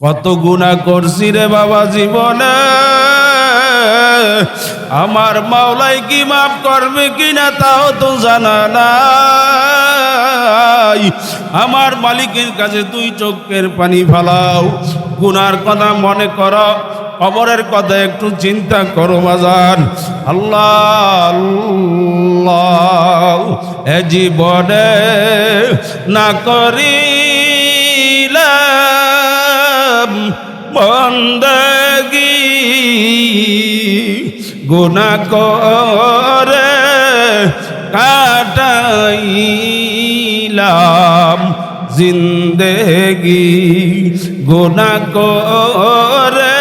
কত গুণা করছি রে বাবা জীবনে। আমার মাওলাই কি মাফ করবে কিনা তাও তো জানা নাই। আমার মালিকের কাছে তুই চোখের পানি ফালাও। গুনার কথা মনে কর, কবরের কথা একটু চিন্তা করো বাজান। আল্লাহ এ জীবনে না করিলাম বন্দগি। গুনা করে কাটাইলাম জিন্দেগি। গুনা করে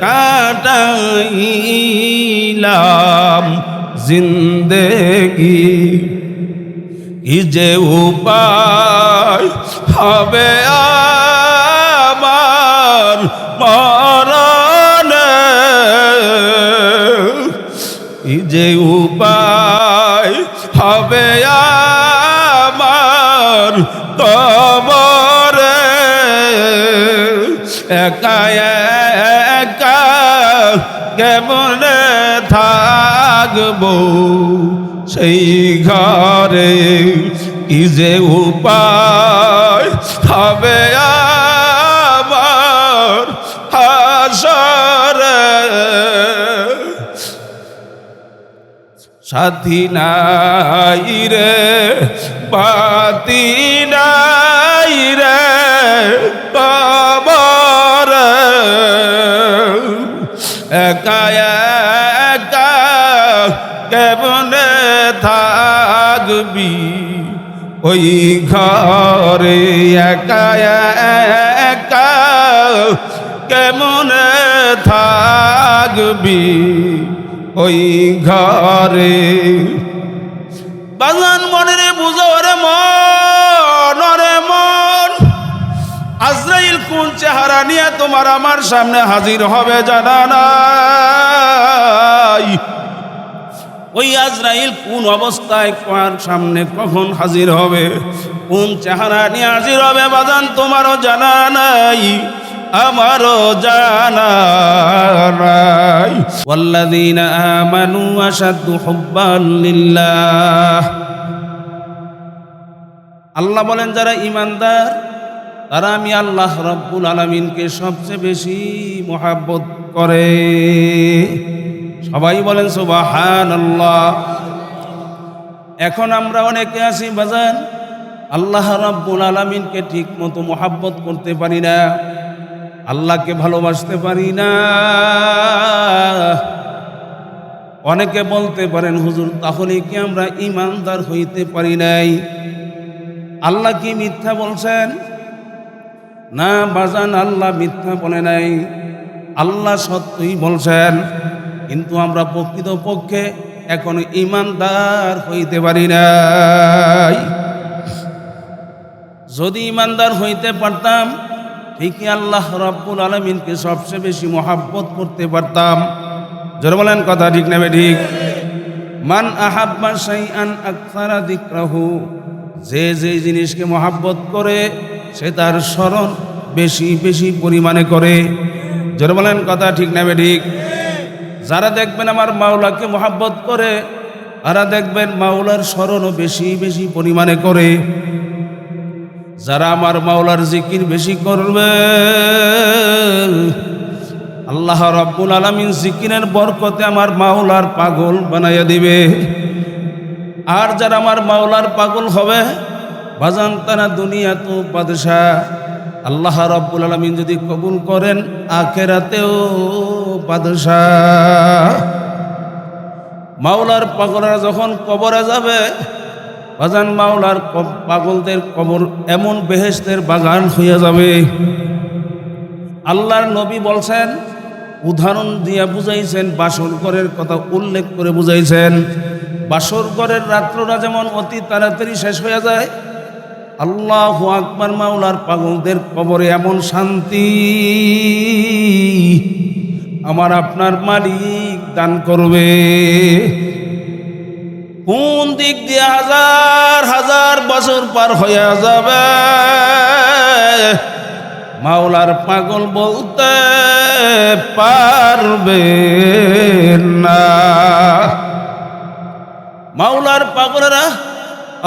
কাটাইলাম জিন্দেগি। যে উপায় হবে আমার মরণে যে উপায় হবে আমার কবরে। একা একা কেমনে থাকব সেই ঘরে? কি যে উপায় হবে আমার সাথী নাই রে পাতি নাই রে, বাবার। একা একা থাকবি? ওই ঘরে একা একা কেমনে থাকবি? ওই ঘরে বাগান মনে বুঝো রে মন রে মন। আজরাইল কোন চেহারা নিয়ে তোমার আমার সামনে হাজির হবে জানা নাই? ওই আজরাইল কোন অবস্থায় কার সামনে কখন হাজির হবে? কোন চেহারা নিয়ে হাজির হবে বাজান তোমারও জানা নাই? আমারও জানা ওয়াল্লাযীনা আমানু আশাদ্দু হুব্বান লিল্লাহ। আল্লাহ বলেন, যারা ইমানদার তারা আমি আল্লাহ রব্বুল আলমিনকে সবচেয়ে বেশি মহাব্বত করে। সবাই বলেন সুবাহান আল্লাহ এখন আমরা অনেকে আছি, বাজান, আল্লাহ রব্বুল আলমিনকে ঠিক মতো মহাব্বত করতে পারি না। আল্লাহকে ভালোবাসতে পারি না। অনেকে বলতে পারেন, হুজুর, তাহলে কি আমরা ইমানদার হইতে পারি নাই? আল্লাহ কি মিথ্যা বলছেন? না, বাজান, আল্লাহ মিথ্যা বলে নাই। আল্লাহ সত্যই বলছেন, কিন্তু আমরা প্রকৃত পক্ষে এখন ইমানদার হইতে পারি নাই। যদি ইমানদার হইতে পারতাম ঠিকই আল্লাহ রব্বুল আলমিনকে সবচেয়ে বেশি মহাব্বত করতে পারতাম। জোরে বলেন কথা ঠিক নেবে ঠিক? মান আহাব্বা শাইআন আকসারা দিকরাহু যে যে জিনিসকে মহাব্বত করে, সে তার স্মরণ বেশি বেশি পরিমাণে করে। জোরে বলেন কথা ঠিক নেবে ঠিক? যারা দেখবেন আমার মাওলাকে মহাব্বত করে তারা দেখবেন মাওলার স্মরণও বেশি বেশি পরিমাণে করে। যারা আমার মাওলার জিকির বেশি করবে, আল্লাহ রব্বুল আলমিন জিকিরের বরকতে আমার মাওলার পাগল বানাইয়া দিবে। আর যারা আমার মাওলার পাগল হবে, বাজান তারা দুনিয়া তো বাদশাহ। আল্লাহ রব্বুল আলমিন যদি কবুল করেন, আখেরাতেও বাদশাহ। মাওলার পাগলরা যখন কবরে যাবে বাজান মাওলার পাগলদের কবর এমন বেহেস্তের বাগান হইয়া যাবে। আল্লাহর নবী বলছেন, উদাহরণ দিয়া বুঝাইছেন, বাসর ঘরের কথা উল্লেখ করে বুঝাইছেন। বাসর ঘরের রাত্রটা যেমন অতি তাড়াতাড়ি শেষ হয়ে যায়, আল্লাহ আকবার মাওলার পাগলদের কবরে এমন শান্তি। আমার আপনার মালিক দান করবে। কোন দিক দিয়ে হাজার হাজার বছর পার হয়ে যাবে? মাওলার পাগল বলতে পারবে না। মাওলার পাগলেরা,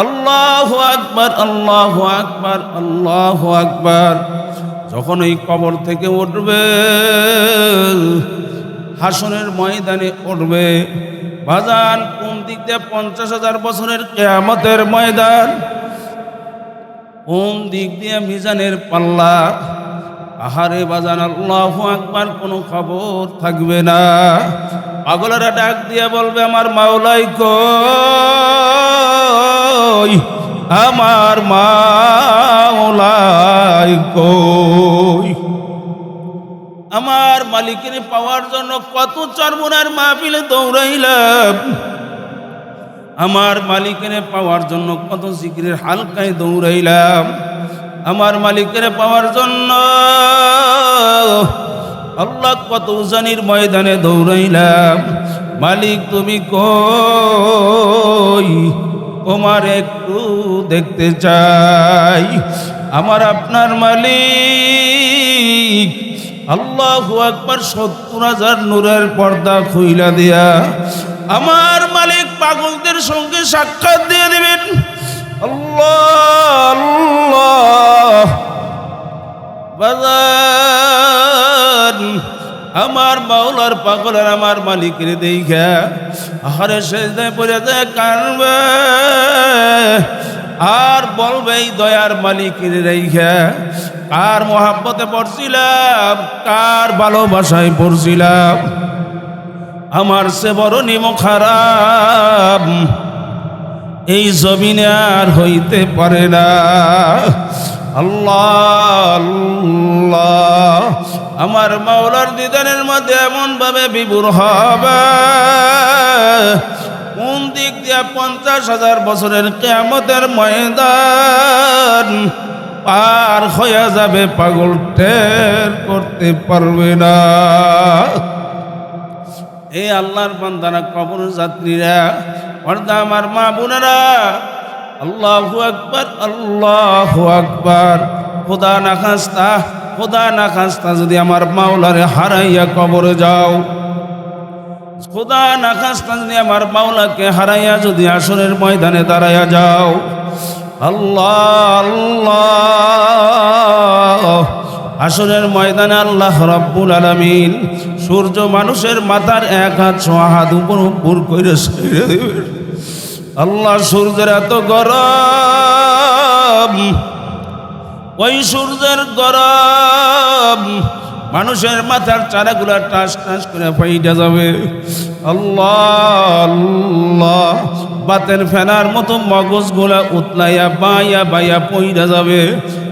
আল্লাহ আকবার আল্লাহ আকবার আল্লাহ আকবার, যখন এই কবর থেকে উঠবে হাসনের ময়দানে উঠবে বাজান কোন দিক দিয়ে পঞ্চাশ হাজার বছরের কেয়ামতের ময়দান? কোন দিক দিয়ে মিজানের পাল্লা? আহারে বাজান আল্লাহ আকবার, কোনো খবর থাকবে না। পাগলেরা ডাক দিয়ে বলবে, আমার মাওলাই কই? আমার মাওলাই কই? আমার মালিকের পাওয়ার জন্য কত চর্মনার মাহফিলে দৌড়াইলাম। আমার মালিকের পাওয়ার জন্য কত জিকিরের হালকায় দৌড়াইলাম। আমার মালিকের পাওয়ার জন্য আল্লাহ কত উজানির ময়দানে দৌড়াইলাম। মালিক তুমি কই? তোমার একটু দেখতে চাই। আমার আপনার মালিক আল্লাহু আকবার সত্তর হাজার নূরের পর্দা খুইলা দিয়া আমার মালিক পাগলদের সঙ্গে সাক্ষাৎ দিয়ে দেবেন। আল্লাহ আমার মাওলার পাগলের আমার মালিকের দেখা আহারে শেষ দেয় পড়ে যায় কানবে। আর বলবে, এই দয়ার মালিকের রেখা কার মহাব্বতে পড়ছিলাম, কার ভালোবাসায় পড়ছিলাম? আমার সে বড় নিম খারাপ, এই জমিনে আর হইতে পারে না। আল্লাহ আমার মাওলার দিদানের মধ্যে এমন ভাবে বিভোর হবে। কোন দিক দিয়ে পঞ্চাশ হাজার বছরের কেমতের ময়দান পার হয়ে যাবে, পাগল টের করতে পারবে না। এ আল্লাহর বান্দারা, কবর যাত্রীরা, পর্দা আমার মা বোনেরা, আল্লাহু আকবার আল্লাহু আকবার। খোদা না খাস্তা, খোদা না খাস্তা, যদি আমার মাওলারে হারাইয়া কবরে যাও। খোদা না খাস্তা যদি আমার মাওলাকে হারাইয়া যদি আসরের ময়দানে দাঁড়াইয়া যাও। আল্লাহ আল্লাহ। আসরের ময়দানে আল্লাহ রব্বুল আলমিন সূর্য মানুষের মাথার এক হাত ছোয়া হাত উপর উপর করে আল্লাহ, সূর্যের এত গরম, ওই সূর্যের গরম মানুষের মাথার চারাগুলা টাস টাস করে ফাইটা যাবে। আল্লাহ বাতের ফেনার মতো মগজগুলা উতলাইয়া বাইয়া বাইয়া পইরা যাবে।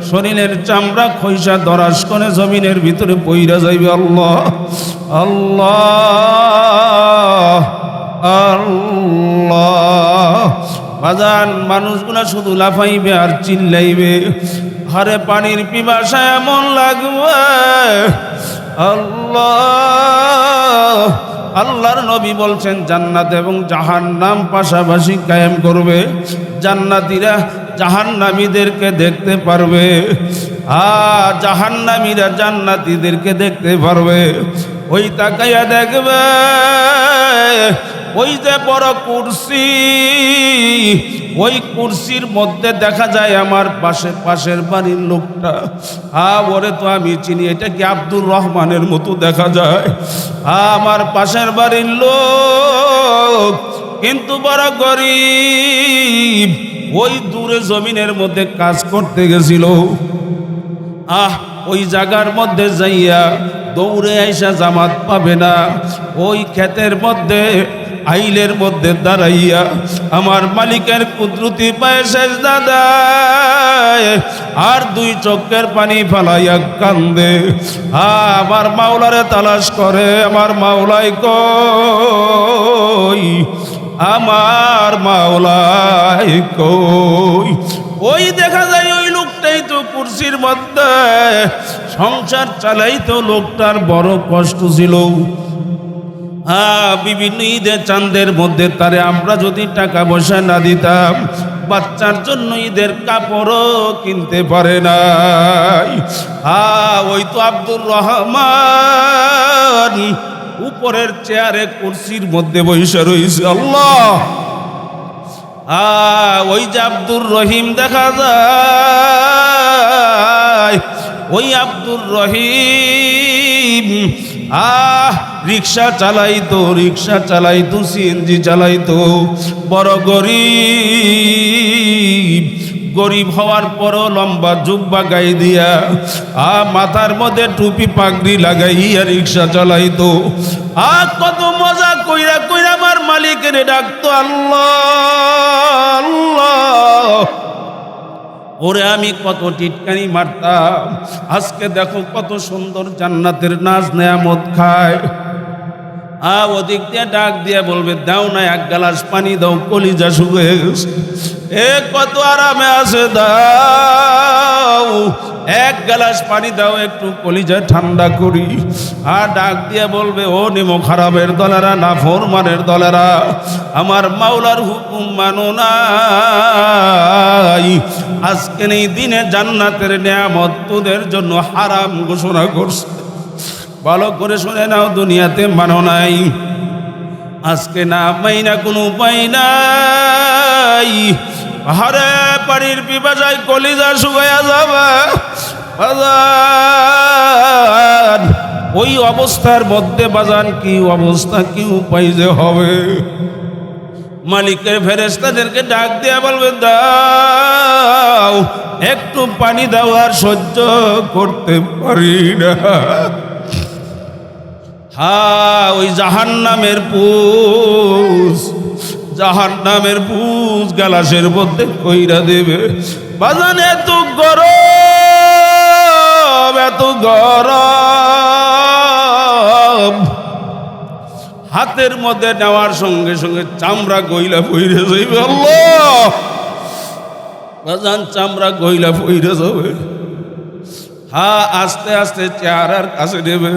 শরীরের চামড়া খৈসা দরাস করে জমিনের ভিতরে পইরা যাইবে আল্লাহ। আল্লাহ আল্লাহ বাজান, মানুষগুলা শুধু লাফাইবে আর চিল্লাইবে। হারে পানির পিপাসা এমন লাগবে। আল্লাহ, আল্লাহর নবী বলছেন, জান্নাত এবং জাহান্নাম পাশাপাশি কায়েম করবে। জান্নাতীরা জাহান্নামীদেরকে দেখতে পারবে। আ জাহান্নামীরা জান্নাতীদেরকে দেখতে পারবে। ওই তাকাইয়া দেখবে ওই যে বড় কুরসি ওই কুরসির মধ্যে দেখা যায় আমার পাশে পাশের বাড়ির লোকটা। আ ওরে তো আমি চিনি এটা কি আব্দুর রহমানের মতো দেখা যায়? আ, আমার পাশের বাড়ির লোক কিন্তু বড় গরিব ওই দূরে জমিনের মধ্যে কাজ করতে গেছিল। আহ ওই জায়গার মধ্যে যাইয়া দৌড়ে আইসা জামাত পাবে না। ওই ক্ষেতের মধ্যে আইলের মধ্যে দাঁড়াইয়া আমার মালিকের কুদরতি পায়ে শেষ দাদা আর দুই চোখের পানি ফালাইয়া কান্দে। আমার মাওলারে তালাশ করে, আমার মাওলাই কই? আমার মাওলাই কই? ওই দেখা যায় ওই লোকটাই তো কুর্সির মধ্যে। সংসার চালাই তো লোকটার বড় কষ্ট ছিল। হ্যাঁ বিভিন্ন ঈদের চাঁদের মধ্যে তারে আমরা যদি টাকা পয়সা না দিতাম, বাচ্চার জন্য ঈদের কাপড়ও কিনতে পারে নাই। হা ওই তো আব্দুর রহমান উপরের চেয়ারে কুর্সির মধ্যে বসে রয়েছে, আল্লাহ। আ ওই যে আব্দুর রহিম দেখা যায়, ওই আব্দুর রহিম আহ, রিক্সা চালাইতো রিক্সা চালাইতো, সিএনজি চালাইতো। বড় গরিব গরিব হওয়ার পরও লম্বা জুব্বা গাই দিয়া আ মাথার মধ্যে টুপি পাগড়ি লাগাইয়া রিক্সা চালাইতো। আ কত মজা কইরা কইরা আমার মালিকের ডাকতো, আল্লাহ আল্লাহ। ওরে আমি কত টিটকানি মারতাম। আজকে দেখো কত সুন্দর জান্নাতের নাচ নেয়ামত খায়। আ ওদিক দিয়ে ডাক দিয়ে বলবে, দাও না, এক গ্লাস পানি দাও, কলিজা শুকিয়ে গেছে। এ কত আরামে আছে, দাও, এক গ্লাস পানি দাও, একটু কলিজা ঠান্ডা করি। আর ডাক দিয়ে বলবে, ও নিমো খারাপের দলেরা, না ফোরমানের দলেরা, আমার মাওলার হুকুম মানো নাই। আজকে এই দিনে জান্নাতের নিয়ামত তোদের জন্য হারাম ঘোষণা করছে। ভালো করে শুনে নাও, দুনিয়াতে মানো নাই। আজকে না মাইনা কোনো উপায় নাই। হারে পানির পিপাসায় কলিজা শুকাইয়া যাবে। ওই অবস্থার মধ্যে বাজান, কি অবস্থা, কি উপায় যে হবে? মালিকের ফেরেস্তাদেরকে ডাক দিয়ে বলবে, দাও, একটু পানি দাও, আর সহ্য করতে পারি না। হা, ওই জাহান নামের পুষ জাহান নামের পুষ গালাসের মধ্যে কইরা দেবে, বাজান, এত গরম এত গরম। হাতের মধ্যে নেওয়ার সঙ্গে সঙ্গে চামড়া গইলা পইরে যাইবে, আল্লাহ। বাজান, চামড়া গইলা পইরে যাবে। হা, আস্তে আস্তে চেহারার কাছে নেবে।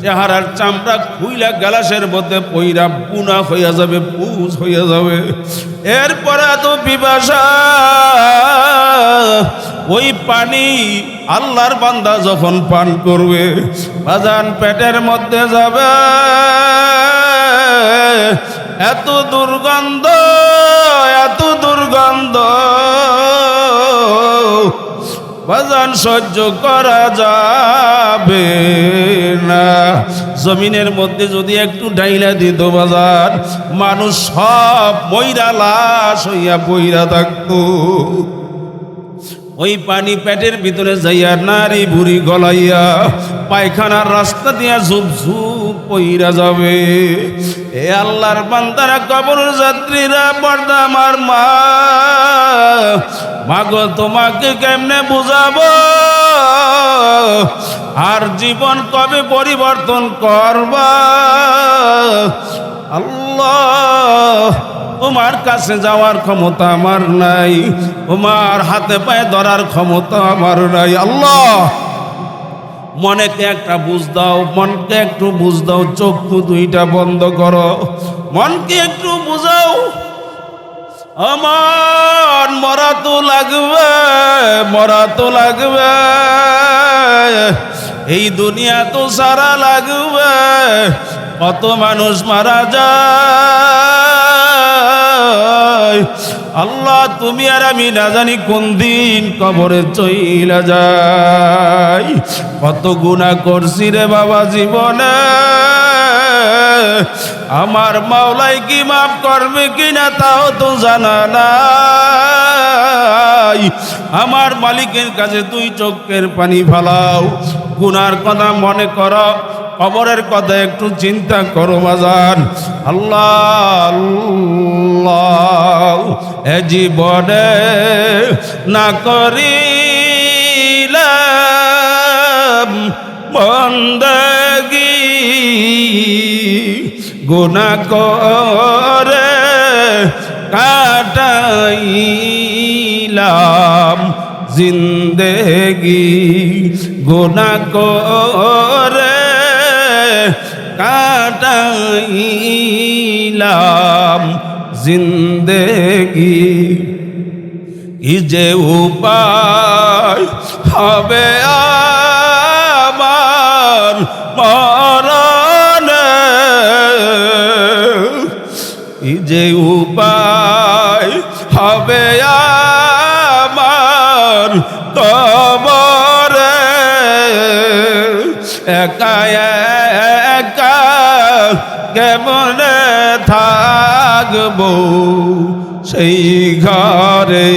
চেহারার চামড়া খুইলা গ্যালাসের মধ্যে পইরা পুনা হইয়া যাবে পুষ হইয়া যাবে। এরপরে এত পিপাসা ওই পানি আল্লাহর বান্দা যখন পান করবে, বাজান পেটের মধ্যে যাবে। এত দুর্গন্ধ এত দুর্গন্ধ। বাজান সহ্য করা যাবে না। জমিনের মধ্যে যদি একটু ডাইলা দিত বাজার, মানুষ সব ময়রা লাশ হইয়া বইরা থাকতো। ওই পানি পেটের ভিতরে যাইয়া নারী বুড়ি গলাইয়া পায়খানার রাস্তা দিয়া ঝুপ ঝুপ পইরা যাবে। এ আল্লাহর বান্দারা কবর যাত্রীরা পর্দা আমার মা মাগো, তোমাকে কেমনে বুঝাবো? আর জীবন কবে পরিবর্তন করবা? আল্লাহ, তোমার কাছে যাওয়ার ক্ষমতা আমার নাই। তোমার হাতে পায়ে ধরার ক্ষমতা আমার নাই। আল্লাহ, মনেকে একটা বুঝ দাও, মনকে একটু বুঝ দাও, চক্ষু দুইটা বন্ধ করো। মনকে একটু বুঝাও। আমার মরা তো লাগবে, মরা তো লাগবে। এই দুনিয়া তো সারা লাগবে, কত মানুষ মারা যায়। আল্লাহ, তুমি আর আমি না জানি কোন দিন কবরে চইলা যাই। কত গুণা করছি রে বাবা জীবনে। আমার মাওলাই কি মাফ করবে কিনা তাও তো জানা নাই। আমার মালিকের কাছে তুই চোখের পানি ফালাও। গুনার কথা মনে করো, কবরের কথা একটু চিন্তা করো বাজান আল্লাহ, এ জীবনে না করিলাম বন্দগি গুনা করে কাটাইলাম জিন্দেগি। গুনা করে কাটাইলাম জিন্দেগি। কি যে উপায় হবে আমার উপায় হবে আমার কবরে একা একা কেমনে থাকব সেই ঘরে?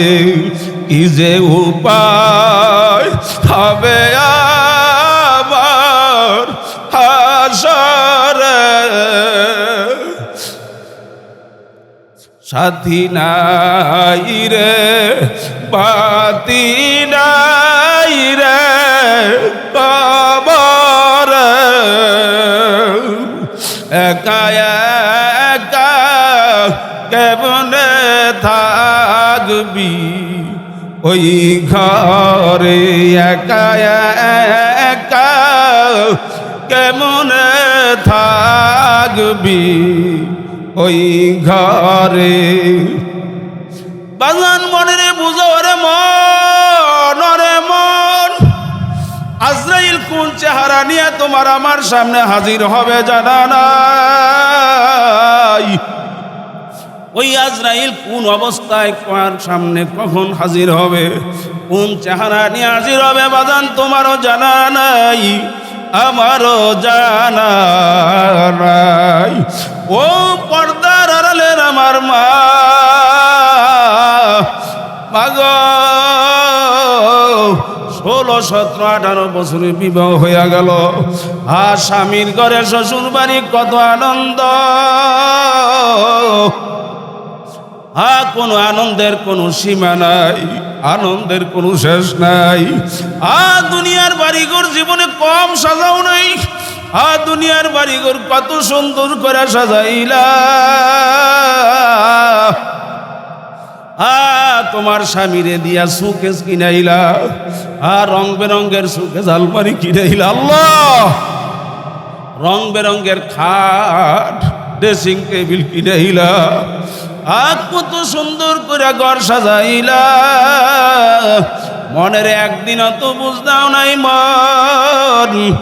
কি যে উপায় হবে আমার সাথী নাই রে, বাতি নাই রে, কবর। একা একা কেমনে থাকবি? ওই ঘরে একা একা কেমনে থাকবি? ওই ঘরে বাজান মনে বুঝো রে মন মন। আজরাইল কোন চেহারা নিয়ে তোমার আমার সামনে হাজির হবে জানা নাই? ওই আজরাইল কোন অবস্থায় কার সামনে কখন হাজির হবে? কোন চেহারা নিয়ে হাজির হবে বাজান তোমারও জানা নাই, আমারও জানা নাই। ও পর্দার আড়ালের আমার মা। মাগ ষোলো, সতেরো, আঠারো বছরে বিবাহ হইয়া গেল। আর স্বামীর ঘরে শ্বশুর বাড়ি কত আনন্দ। হা কোনো আনন্দের কোনো সীমা নাই, আনন্দের কোনো শেষ নাই। আর দুনিয়ার বাড়িঘর জীবনে কম সাজাও নাই। আ দুনিয়ার বাড়িঘর কত সুন্দর করে সাজাইলা। আ তোমার স্বামীরে দিয়া সুকেস কিনাইলা। আর রং বেরঙ্গের সুকেস আলমারি কিনাইলা। আল্লাহ! রং বেরঙ্গের খাট, ড্রেসিং টেবিল কিনাইলা। আর কত সুন্দর করে ঘর সাজাইলা। মনের একদিন তো বুঝদাও নাই মন।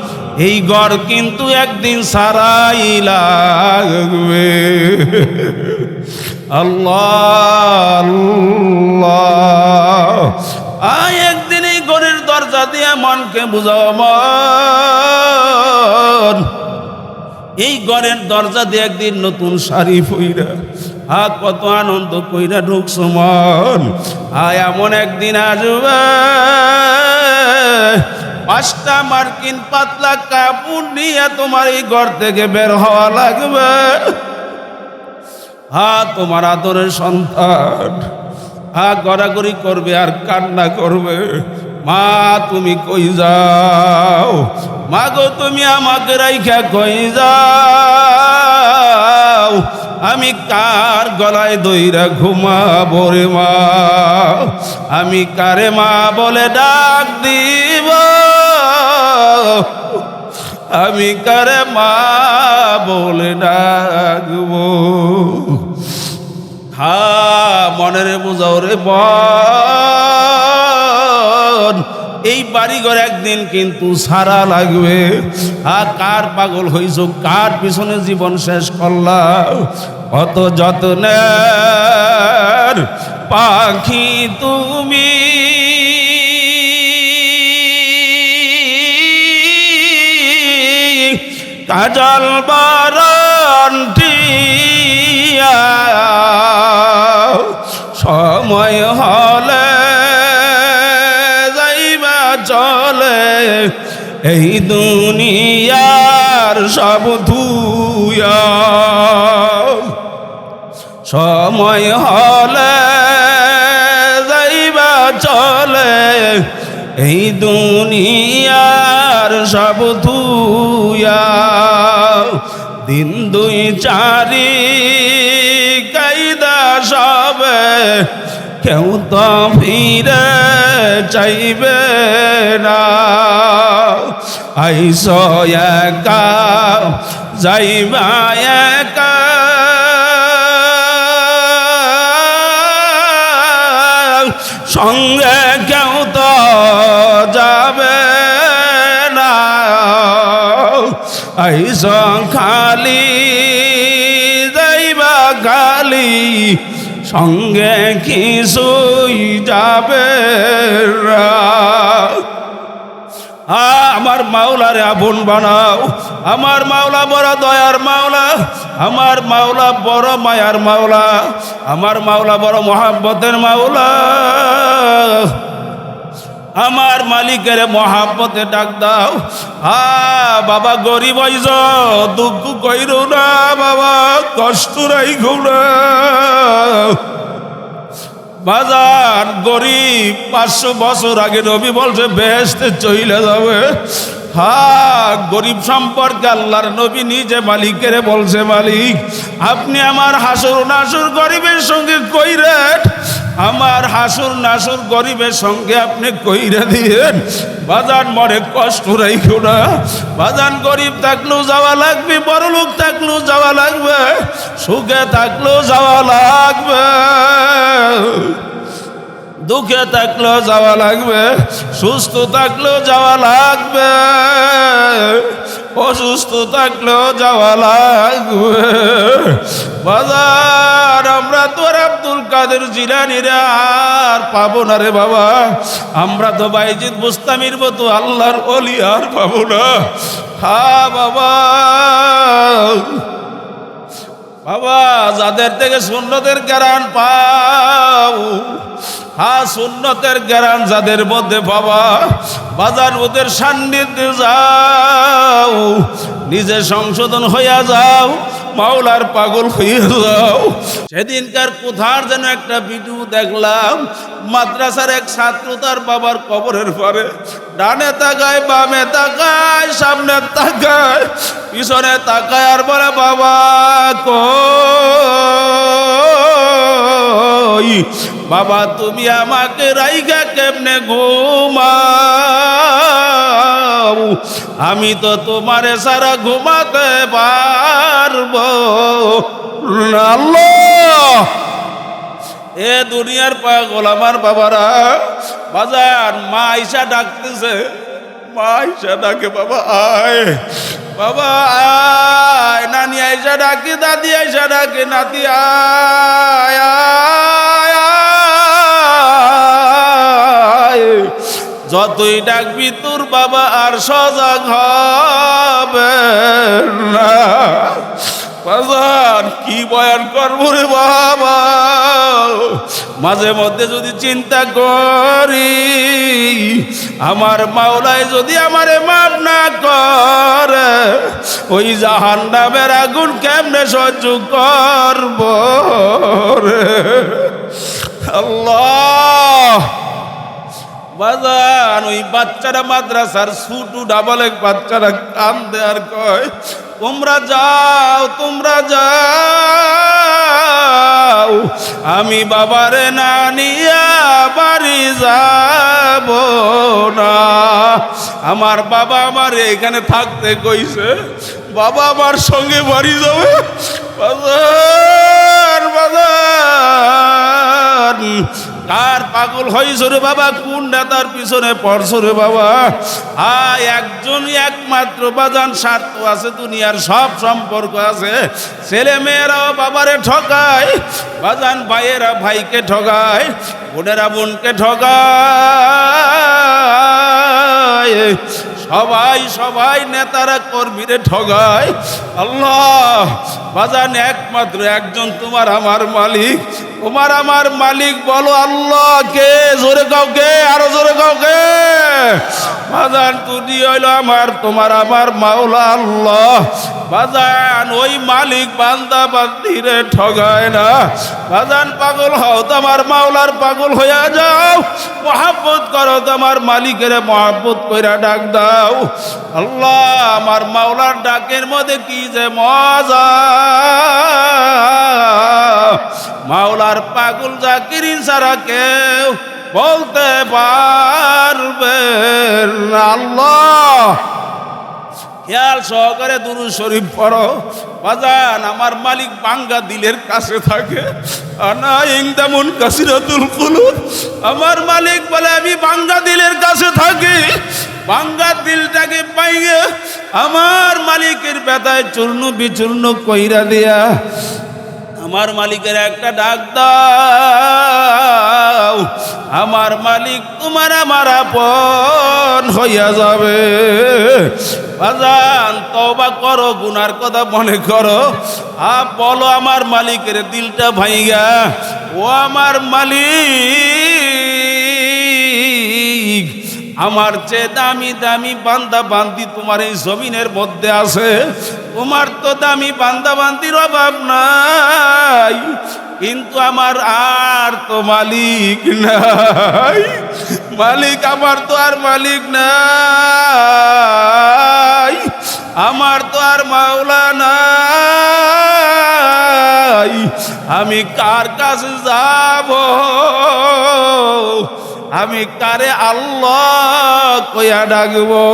এই গড় কিন্তু একদিন সারাই লাগবে। আল্লাহ আয় একদিন এই ঘরের দরজা দিয়ে মনকে বুঝাও মন এই ঘরের দরজা দিয়ে একদিন নতুন শাড়ি পইরা, আ কত আনন্দ কইরা ঢুকছ মন। আয় এমন একদিন আসবে পাঁচটা মার্কিন পাতলা কাপড় নিয়ে তোমার এই ঘর থেকে বের হওয়া লাগবে। হা, তোমার আদরের সন্তান। হা, গড়াগড়ি করবে আর কান্না করবে। মা, তুমি কই যাও? মা গো, তুমি আমাকে রাইখা কই যাও? আমি কার গলায় দইরা ঘুমাবো রে মা? আমি কারে মা বলে ডাক দিব? আমি কারে মা বলে ডাকবো? হা, মনের বুঝাও রে বন। এই বাড়িঘর একদিন কিন্তু সারা লাগবে। আর কার পাগল হইছ? কার পিছনে জীবন শেষ করলাম? অত যত্নের পাখি তুমি। কাজল বারন্টিয়া সময় হলে যাইবা চলে। এই দুনিয়ার সব সময় হলে যাইবা চলে। এই দুনিয়ার সব ধুয়া, দিন দুই চারি কায়দা সবে, কেউ তো ফিরে চাইবে না। আইস একা, যাইবা একা। সঙ্গে আইস খালি, যাইবা খালি সঙ্গে কিছুই যাবে আমার মাওলারে আপন বানাও, আমার মাওলা বড় দয়ার মাওলা, আমার মাওলা বড় মায়ার মাওলা, আমার মাওলা বড় মহাব্বতের মাওলা। আমার মালিকের মহাপতে ডাক দাও। আ বাবা গরিব দুঃখ কইর না, বাবা কষ্ট রাই না। বাজার গরিব, পাঁচশো বছর আগে নবী বলছে বেহেস্তে চইলে যাবে। হ্যাঁ গরিব সম্পর্কে আল্লাহর নবী নিজে মালিকের বলছে, মালিক, আপনি আমার হাসুর নাসুর গরিবের সঙ্গে কইরেন আমার হাসুর নাসুর গরিবের সঙ্গে আপনি কইরে দিয়েন? বাজান মরে কষ্ট রাইখো না। বাজান গরিব থাকলেও যাওয়া লাগবে। বড় লোক থাকলেও যাওয়া লাগবে। সুখে থাকলেও যাওয়া লাগবে। দুঃখে থাকলেও যাওয়া লাগবে, সুস্থ থাকলেও যাওয়া লাগবে, অসুস্থ থাকলেও যাওয়া লাগবে। বাজার, আমরা তো আর আব্দুল কাদের জিলানিরা আর পাবো না রে বাবা। আমরা তো বাইজিৎ বুস্তামির মতো আল্লাহর অলি আর পাবো না। হা বাবা। বাবা, যাদের থেকে সুন্নতের জ্ঞান পাও হ্যাঁ সুন্নতের জ্ঞান যাদের মধ্যে বাবা, বাজার ওদের সান্নিধ্যে যাও, নিজে সংশোধন হইয়া যাও, মাওলার পাগল হইয়া যাও। সেদিনকার কোথার যেন একটা ভিডিও দেখলাম, মাদ্রাসার এক ছাত্র তার বাবার কবরের পরে, ডানে তাকায়, বামে তাকায়, সামনে তাকায়, পিছনে তাকায়, আর বলে, বাবা, কই? বাবা তুমি আমাকে রাইগা কেমনে ঘুমাও? আমি তো তোমারে সারা ঘুমাতে পারব এ দুনিয়ার পাগল আমার বাবারা। বাজার মা আইসা ডাকতেছে। মা আইসা ডাকে বাবা আয়। বাবা আয়। নানি আইসা ডাকে দাদি আইসা ডাকে নাতি আয়, আয়। যতই ডাকবি তোর বাবা আর সজাগ হবে না। বাজার কি বয়ান করব রে বাবা? মাঝে মধ্যে যদি চিন্তা করি, আমার মাওলায় যদি আমারে মাফ না করে, ওই জাহান নামের আগুন কেমনে সহ্য করব রে? আল্লাহ! বাজান, ওই বাচ্চারা মাদ্রাসার ছুটু ডাবল বাচ্চারা কান্দে আর কয়, তোমরা যাও তোমরা যাও, আমি বাবারে না নিয়া বাড়ি যাব না। আমার বাবা আমার এখানে থাকতে কইছে, বাবা আমার সঙ্গে বাড়ি যাবে পাগল হয়েছ বাবা, কোন নেতার পিছনে পড়ছ বাবা? আয় একজন একমাত্র বাজান স্বার্থ আছে, দুনিয়ার সব সম্পর্ক আছে। ছেলে মেয়েরাও বাবারে ঠকায়, বাজান ভাইয়েরা ভাইকে ঠকায়, বোনেরা বোনকে ঠকায়। সবাই সবাই নেতারা কর্মীরে ঠগায়। আল্লাহ, বাজান একমাত্র একজন তোমার আমার মালিক। তোমার আমার মালিক বলো, আল্লাহ, কে? জোরে কাউকে আরও জোরে কাউকে বাজান, তুমি হইল আমার, তোমার আমার মাওলা আল্লাহ। বাজান, ওই মালিক বান্দা বান্দিরে ঠগায় না। বাজান, পাগল হও তোমার মাওলার পাগল হইয়া যাও। মহাব্বত করো তোমার মালিকের মহাব্বত কইরা ডাক দাও। আল্লাহ, আমার মাওলার ডাকের মধ্যে কি যে মজা। মাওলার পাগল জাকিরিন ছাড়া কেউ বলতে পারবে আল্লাহ খেয়াল সহকারে দুরু শরীফ পড়ো। বাজান, আমার মালিক বাঙ্গা দিলের কাছে থাকে। আনা ইংদামুন কাসিরাতুল কুলুব। আমার মালিক বলে, আমি বাঙ্গা দিলের কাছে থাকি। বাঙ্গা দিলটাকে পাইয়ে আমার মালিকের ব্যথায় চূর্ণ বিচূর্ণ কইরা দিয়া। আমার মালিকের একটা ডাক দাও। আমার মালিক তোমার আমার আপন হইয়া যাবে। বাজান তবা করো, গুনার কথা মনে করো। আ, বলো আমার মালিকের দিলটা ভাইগা ও আমার মালিক, আমার চেয়ে দামি দামি বান্দা বান্দি তোমার এই জমিনের মধ্যে আছে। তোমার তো দামি বান্দা বান্দির অভাব নাই, কিন্তু আমার আর তো মালিক নাই। মালিক আমার তো আর মালিক নাই। আমার তো আর মাওলা নাই। আমি কার কাছে যাব? আমি কারে আল্লাহ কইয়া ডাকবো?